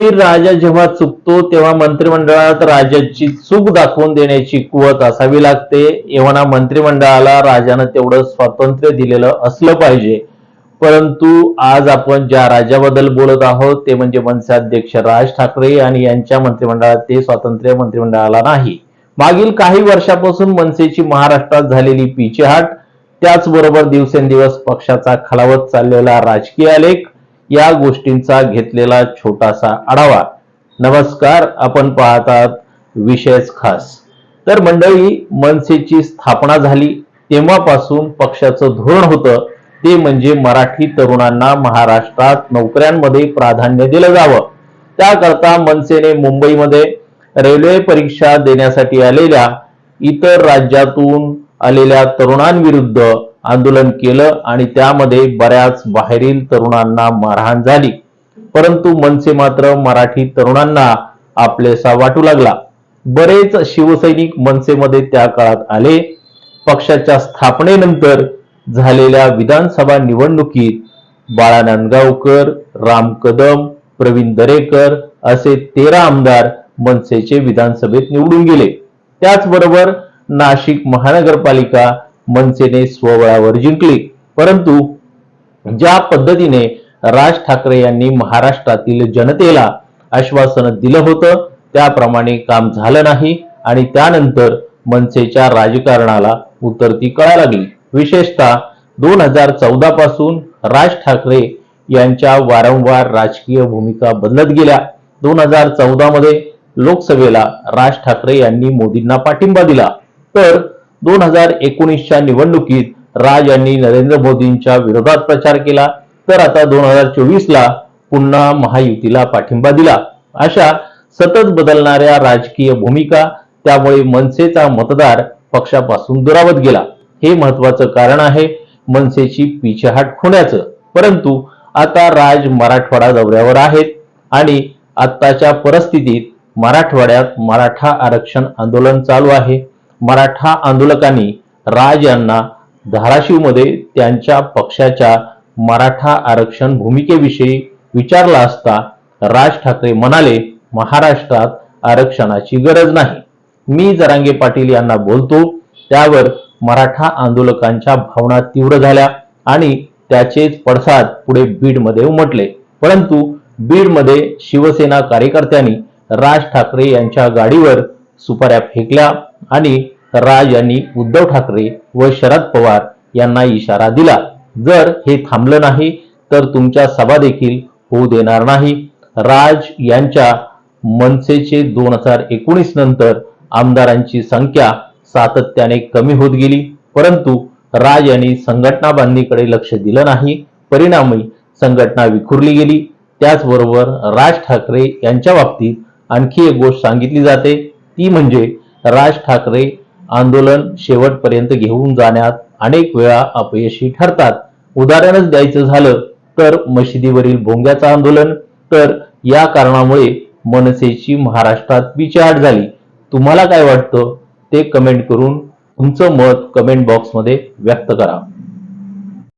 राजा जेव्हा चुकतो तेव्हा मंत्रिमंडळात राजाची चूक दाखवून देण्याची कुवत असावी लागते. एव्हाना मंत्रिमंडळाला राजानं तेवढं स्वातंत्र्य दिलेलं असलं पाहिजे. परंतु आज आपण ज्या राजाबद्दल बोलत आहोत ते म्हणजे मनसे अध्यक्ष राज ठाकरे आणि यांच्या मंत्रिमंडळात ते स्वातंत्र्य मंत्रिमंडळाला नाही. मागील काही वर्षापासून मनसेची महाराष्ट्रात झालेली पिछेहाट त्याचबरोबर दिवसेंदिवस पक्षाचा खालावत चाललेला राजकीय आलेख या गोष्टींचा घेतलेला छोटासा आढावा. नमस्कार आपण पाहतात विशेष खास. तर मंडळी मनसेची स्थापना झाली. तेव्हापासून पक्षाचं धोरण होतं. ते म्हणजे मराठी तरुणांना महाराष्ट्रात नोकऱ्यांमध्ये प्राधान्य दिलं जावं. त्याकरता मनसेने मुंबईमध्ये रेल्वे परीक्षा देण्यासाठी आलेल्या इतर राज्यातून आलेल्या तरुणांविरुद्ध आंदोलन केलं आणि त्यामध्ये बऱ्याच बाहेरील तरुणांना मारहाण झाली. परंतु मनसे मात्र मराठी तरुणांना आपलेसा वाटू लागला. बरेच शिवसैनिक मनसेमध्ये त्या काळात आले. पक्षाच्या स्थापनेनंतर झालेल्या विधानसभा निवडणुकीत बाळा नांदगावकर राम कदम प्रवीण दरेकर असे तेरा आमदार मनसेचे विधानसभेत निवडून गेले. त्याचबरोबर नाशिक महानगरपालिका मनसेने स्वबळावर जिंकली. परंतु ज्या पद्धतीने राज ठाकरे यांनी महाराष्ट्रातील जनतेला आश्वासन दिलं होतं त्याप्रमाणे काम झालं नाही आणि त्यानंतर मनसेच्या राजकारणाला उतरती कळा लागली. विशेषतः दोन हजार चौदा पासून राज ठाकरे यांच्या वारंवार राजकीय भूमिका बदलत गेल्या. दोन हजार चौदा मध्ये लोकसभेला राज ठाकरे यांनी मोदींना पाठिंबा दिला. तर दोन हजार एकोणीसच्या निवडणुकीत राज यांनी नरेंद्र मोदींच्या विरोधात प्रचार केला. तर आता दोन हजार चोवीसला पुन्हा महायुतीला पाठिंबा दिला. अशा सतत बदलणाऱ्या राजकीय भूमिका त्यामुळे मनसेचा मतदार पक्षापासून दुरावत गेला. हे महत्वाचं कारण आहे. मनसेची पिछेहाट होण्याचं. परंतु आता राज मराठवाडा दौऱ्यावर आहेत आणि आत्ताच्या परिस्थितीत मराठवाड्यात मराठा आरक्षण आंदोलन चालू आहे. मराठा आंदोलकांनी राज यांना धाराशिवमध्ये त्यांच्या पक्षाच्या मराठा आरक्षण भूमिकेविषयी विचारला असता राज ठाकरे म्हणाले महाराष्ट्रात आरक्षणाची गरज नाही. मी जरांगे पाटील यांना बोलतो त्यावर मराठा आंदोलकांच्या भावना तीव्र झाल्या आणि त्याचेच पडसाद पुढे बीडमध्ये उमटले. परंतु बीडमध्ये शिवसेना कार्यकर्त्यांनी राज ठाकरे यांच्या गाडीवर सुपाऱ्या फेकल्या. आणि राज यांनी उद्धव ठाकरे व शरद पवार यांना इशारा दिला. जर हे थांबलं नाही तर तुमच्या सभा देखील होऊ देणार नाही. राज यांच्या मनसेचे दोन हजार एकोणीस नंतर आमदारांची संख्या सातत्याने कमी होत गेली. परंतु राज यांनी संघटना बांधणीकडे लक्ष दिलं नाही. परिणामी संघटना विखुरली गेली. त्याचबरोबर राज ठाकरे यांच्या बाबतीत आणखी एक गोष्ट सांगितली जाते. ती म्हणजे राज ठाकरे आंदोलन शेवटपर्यंत घेऊन जाण्यात अनेक वेळा अपयशी ठरतात. उदाहरणच द्यायचं झालं तर मशिदीवरील भोंग्याचं आंदोलन तर या कारणामुळे मनसेची महाराष्ट्रात विचार झाली. तुम्हाला काय वाटतं? ते कमेंट करून तुमचं मत कमेंट बॉक्समध्ये व्यक्त करा.